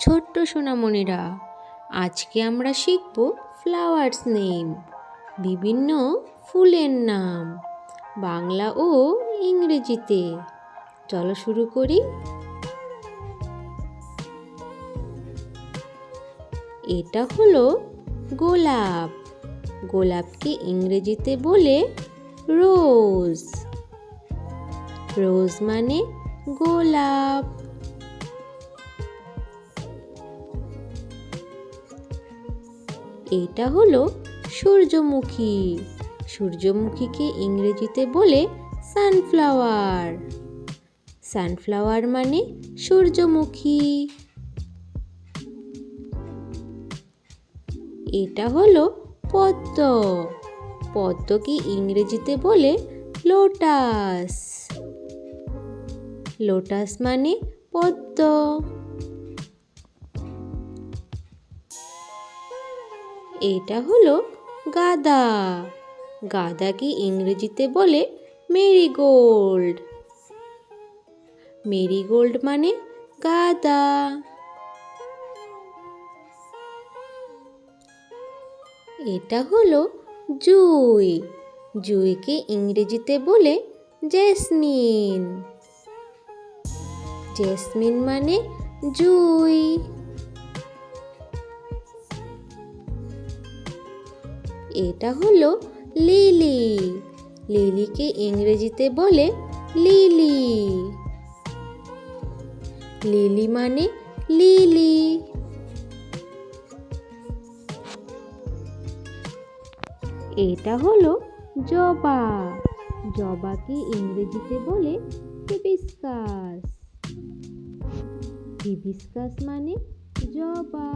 ছোট্ট সোনামণিরা, আজকে আমরা শিখব ফ্লাওয়ার্স নেম, বিভিন্ন ফুলের নাম, বাংলা ও ইংরেজিতে। চলো শুরু করি। এটা হলো গোলাপ, গোলাপকে ইংরেজিতে বলে রোজ। রোজ মানে গোলাপ। এটা হলো সূর্যমুখী। সূর্যমুখীকে ইংরেজিতে বলে সানফ্লাওয়ার। সানফ্লাওয়ার মানে সূর্যমুখী। এটা হলো পদ্ম। পদ্মকে ইংরেজিতে বলে লোটাস। লোটাস মানে পদ্ম। এটা হলো গাদা। গাদাকে ইংরেজিতে বলে মেরিগোল্ড। মেরিগোল্ড মানে গাদা। এটা হলো জুই। জুইকে ইংরেজিতে বলে জেসমিন। জেসমিন মানে জুই। এটা হলো লিলি। লিলিকে ইংরেজিতে বলে লিলি। লিলি মানে লিলি। এটা হলো জবা। জবাকে ইংরেজিতে বলে হিবিস্কাস। হিবিস্কাস মানে জবা।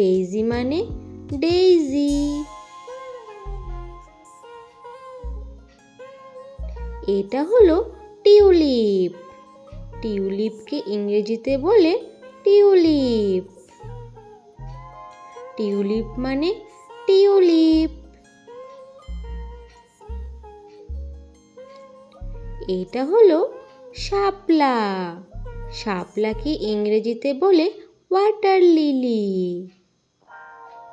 ডেইজি মানে ডেইজি এটা হলো টিউলিপ। টিউলিপকে ইংরেজিতে বলে টিউলিপ। টিউলিপ মানে টিউলিপ। এটা হলো শাপলা। শাপলাকে ইংরেজিতে বলে ওয়াটার লিলি।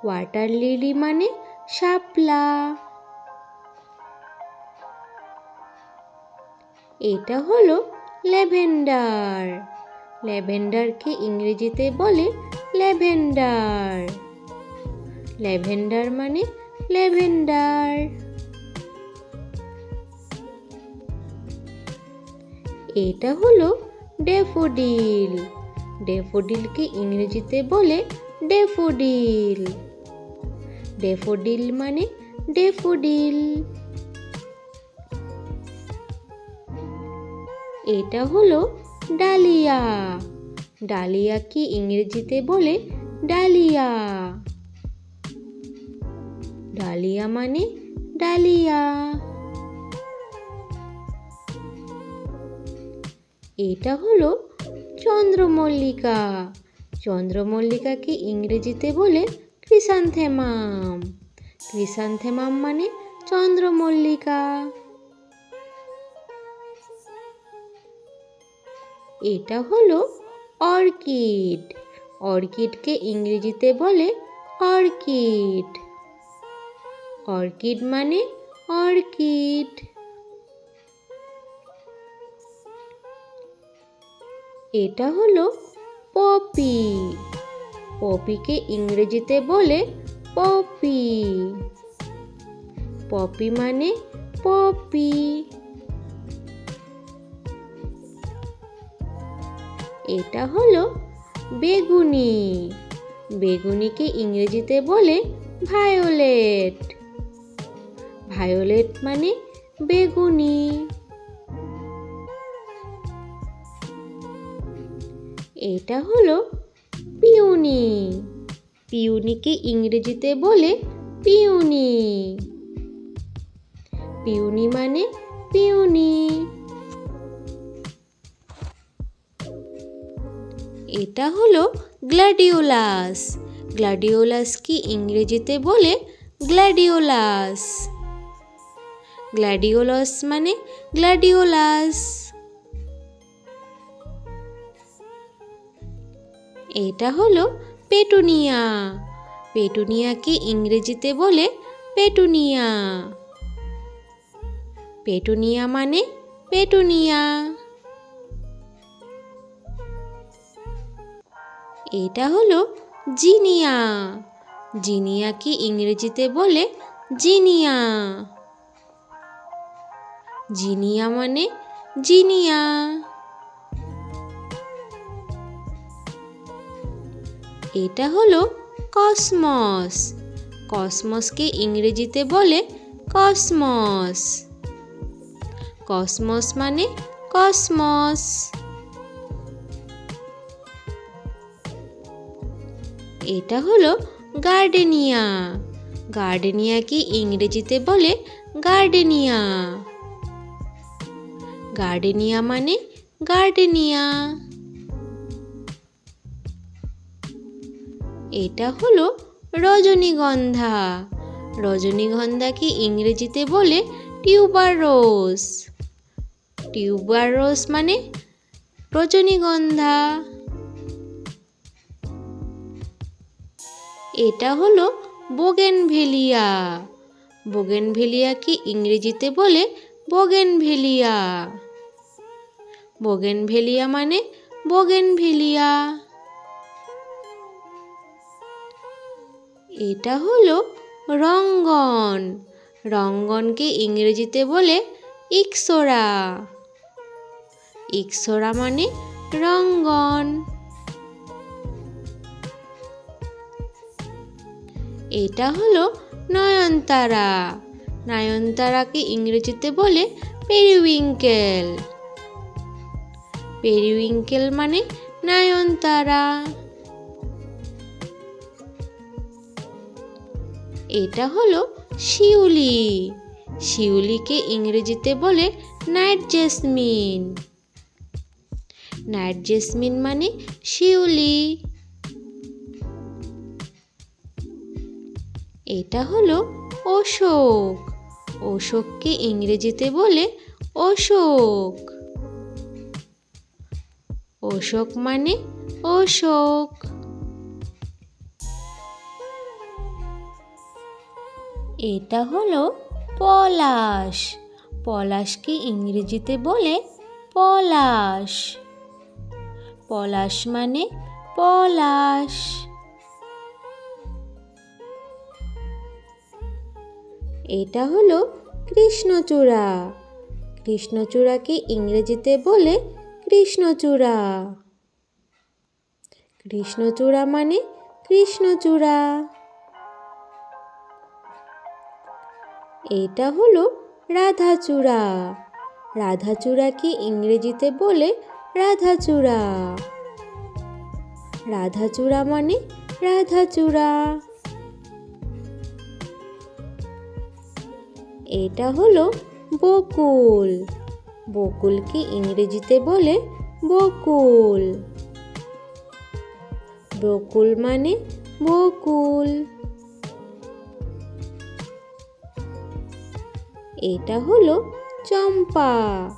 ওয়াটার লিলি মানে শাপলা। এটা হলো ল্যাভেন্ডার। ল্যাভেন্ডারকে ইংরেজিতে বলে ল্যাভেন্ডার। ল্যাভেন্ডার মানে ল্যাভেন্ডার। এটা হলো ডেফোডিল ডেফোডিলকে ইংরেজিতে বলে ডেফোডিল ডেফোডিল মানে ডেফোডিল এটা হলো ডালিয়া। ডালিয়াকে ইংরেজিতে বলে ডালিয়া? ডালিয়া মানে ডালিয়া। এটা হলো চন্দ্রমল্লিকা। চন্দ্রমল্লিকাকে ইংরেজিতে বলে ক্রিসান্থেমাম। ক্রিসান্থেমাম মানে চন্দ্রমল্লিকা। এটা হলো অর্কিড। অর্কিডকে ইংরেজিতে বলে অর্কিড। অর্কিড মানে অর্কিড। এটা হলো পপি। পপিকে ইংরেজিতে বলে পপি। পপি মানে পপি। এটা হলো বেগুনি। বেগুনিকে ইংরেজিতে বলে ভায়োলেট। ভায়োলেট মানে বেগুনি। এটা হলো পিউনি। পিউনিকে ইংরেজিতে বলে পিউনি। পিউনি মানে পিউনি। এটা হলো গ্ল্যাডিওলাস গ্ল্যাডিওলাস কি ইংরেজিতে বলে গ্ল্যাডিওলাস গ্ল্যাডিওলাস মানে গ্ল্যাডিওলাস এটা হলো পেটুনিয়া। পেটুনিয়াকে ইংরেজিতে বলে পেটুনিয়া। পেটুনিয়া মানে পেটুনিয়া। এটা হলো জিনিয়া। জিনিয়াকে ইংরেজিতে বলে জিনিয়া। জিনিয়া মানে জিনিয়া। এটা হলো কসমস। কসমসকে ইংরেজিতে বলে কসমস। কসমস মানে কসমস। এটা হলো গার্ডেনিয়া। গার্ডেনিয়াকে ইংরেজিতে বলে গার্ডেনিয়া। গার্ডেনিয়া মানে গার্ডেনিয়া। এটা হলো রজনীগন্ধা। রজনীগন্ধাকে ইংরেজিতে বলে টিউবার রোজ টিউবার রোজ মানে রজনীগন্ধা। এটা হলো বোগেনভেলিয়া। বোগেনভেলিয়াকে ইংরেজিতে বলে বোগেনভেলিয়া। বোগেনভেলিয়া মানে বোগেনভেলিয়া। এটা হলো রঙ্গন। রঙ্গনকে ইংরেজিতে বলে ইক্সোরা। ইক্সোরা মানে রঙ্গন। এটা হলো নয়নতারা। নয়নতারাকে ইংরেজিতে বলে পেরিউইঙ্কেল। পেরিউইঙ্কেল মানে নয়নতারা। এটা হলো শিউলি। শিউলিকে ইংরেজিতে বলে নাইট জেসমিন। নাইট জেসমিন মানে শিউলি। এটা হলো অশোক। অশোককে ইংরেজিতে বলে অশোক। অশোক মানে অশোক। এটা হলো পলাশ। পলাশকে ইংরেজিতে বলে পলাশ। পলাশ মানে পলাশ। এটা হলো কৃষ্ণচূড়া। কৃষ্ণচূড়াকে ইংরেজিতে বলে কৃষ্ণচূড়া। কৃষ্ণচূড়া মানে কৃষ্ণচূড়া। এটা হলো রাধাচূড়া। রাধাচূড়াকে ইংরেজিতে বলে রাধাচূড়া। রাধাচূড়া মানে রাধাচূড়া। এটা হলো বকুল। বকুলকে ইংরেজিতে বলে বকুল। বকুল মানে বকুল। এটা হলো চম্পা।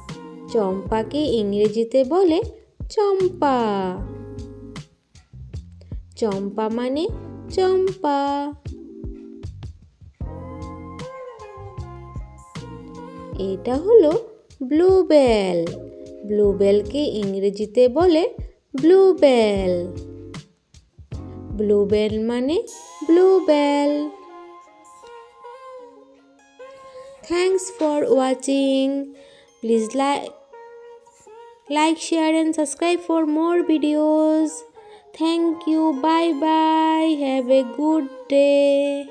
চম্পাকে ইংরেজিতে বলে চম্পা। চম্পা মানে চম্পা। এটা হলো ব্লুবেল। ব্লুবেলকে ইংরেজিতে বলে ব্লুবেল। ব্লুবেল মানে bluebell. Thanks for watching please like like share and subscribe for more videos thank you bye bye have a good day